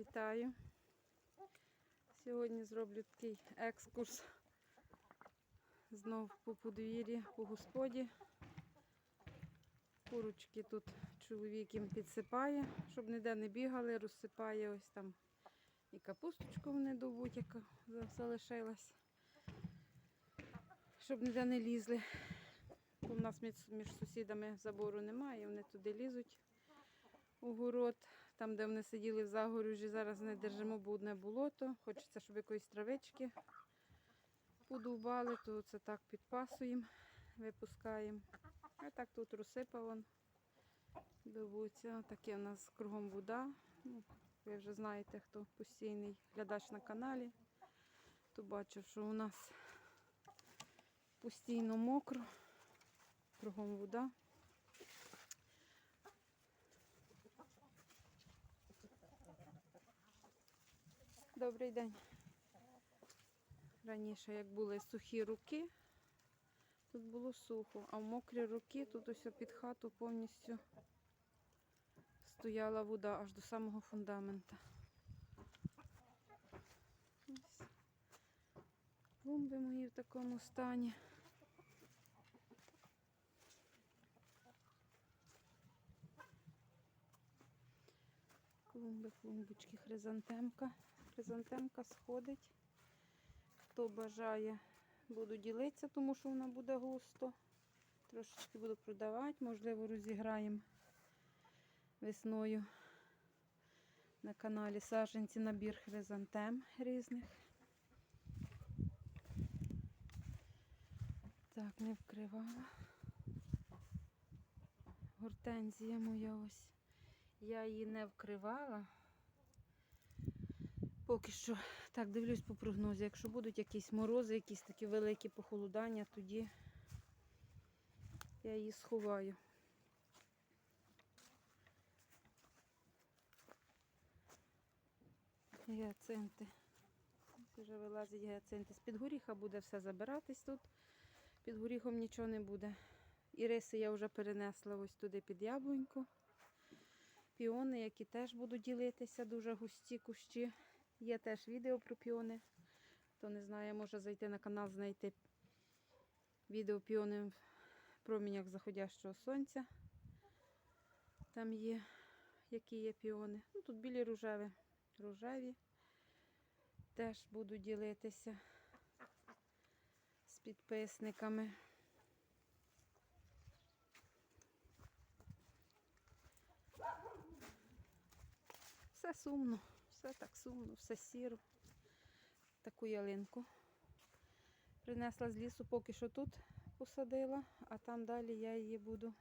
Вітаю. Сьогодні зроблю такий екскурс. Знов по подвір'ї, по господі. Курочки тут чоловік їм підсипає, щоб ніде не бігали, розсипає ось там і капусточку вони довуть, яка залишилась. Щоб ніде не лізли. В нас між сусідами забору немає, вони туди лізуть у город. Там, де вони сиділи в загорожі, зараз не держимо, бо одне болото. Хочеться, щоб якоїсь травички подували, то це так підпасуємо, випускаємо. А так тут розсипав он. Дивуться, таке у нас кругом вода. Ну, ви вже знаєте, хто постійний глядач на каналі, то бачив, що у нас постійно мокро, кругом вода. Добрий день. Раніше, як були сухі руки, тут було сухо, а в мокрі руки тут ось під хату повністю стояла вода аж до самого фундамента. Ось. Клумби мої в такому стані. Клумби, клумбочки, хризантемка. Хризантемка сходить. Хто бажає, буду ділитися, тому що вона буде густо. Трошечки буду продавати, можливо, розіграємо весною на каналі Саженці набір хризантем різних. Так, не вкривала. Гортензія моя ось. Я її не вкривала. Поки що так дивлюсь по прогнозі. Якщо будуть якісь морози, якісь такі великі похолодання, тоді я її сховаю. Гіацинти. Вже вилазять гіацинти. З-під горіха буде все забиратись тут. Під горіхом нічого не буде. Іриси я вже перенесла ось туди під яблуньку. Піони, які теж буду ділитися, дуже густі кущі. Є теж відео про піони. Хто не знає, може зайти на канал, знайти відео піони в промінях заходящого сонця. Там є, які є піони. Ну, тут білі рожеві. Рожеві. Теж буду ділитися з підписниками. Все сумно, все так сумно, все сіро. Таку ялинку. Принесла з лісу, поки що тут посадила, а там далі я її буду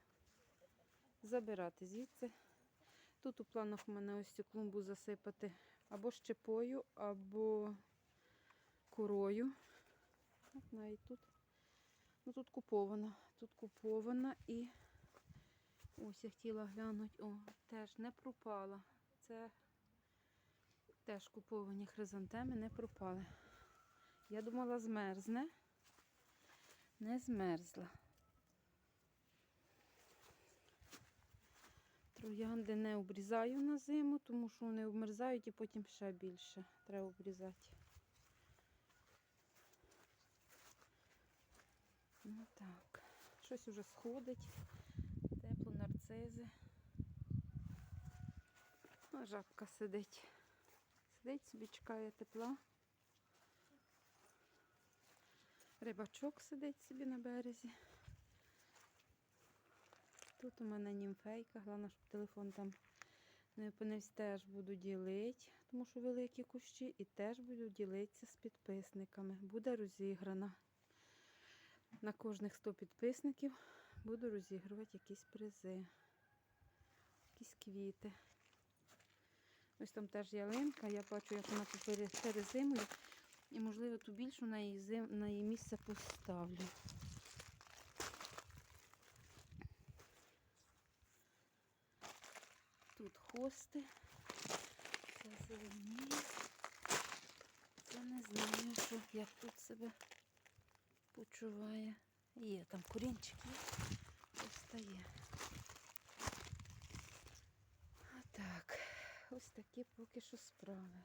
забирати звідси. Тут у планах в мене ось цю клумбу засипати або щепою, або корою. От навіть тут. Ну тут купована. Тут купована і ось я хотіла глянути. О, теж не пропала. Це теж куповані хризантеми не пропали. Я думала, змерзне. Не змерзла. Троянди не обрізаю на зиму, тому що вони обмерзають і потім ще більше треба обрізати. Ну так, щось уже сходить. Тепло нарцизи. А жабка сидить. Сидить собі, чекає тепла. Рибачок сидить собі на березі. Тут у мене німфейка, головне, щоб телефон там не опинився, теж буду ділити, тому що великі кущі, і теж буду ділитися з підписниками. Буде розіграна. На кожних 100 підписників буду розігрувати якісь призи, якісь квіти. Ось там теж ялинка, я бачу, як вона тут пере- перезимує. І, можливо, ту більшу на її, зим... на її місце поставлю. Тут хости. Це зеленіє. Це не знаю, що, як тут себе почуває. Є там корінчик є. Ось такі поки що справи.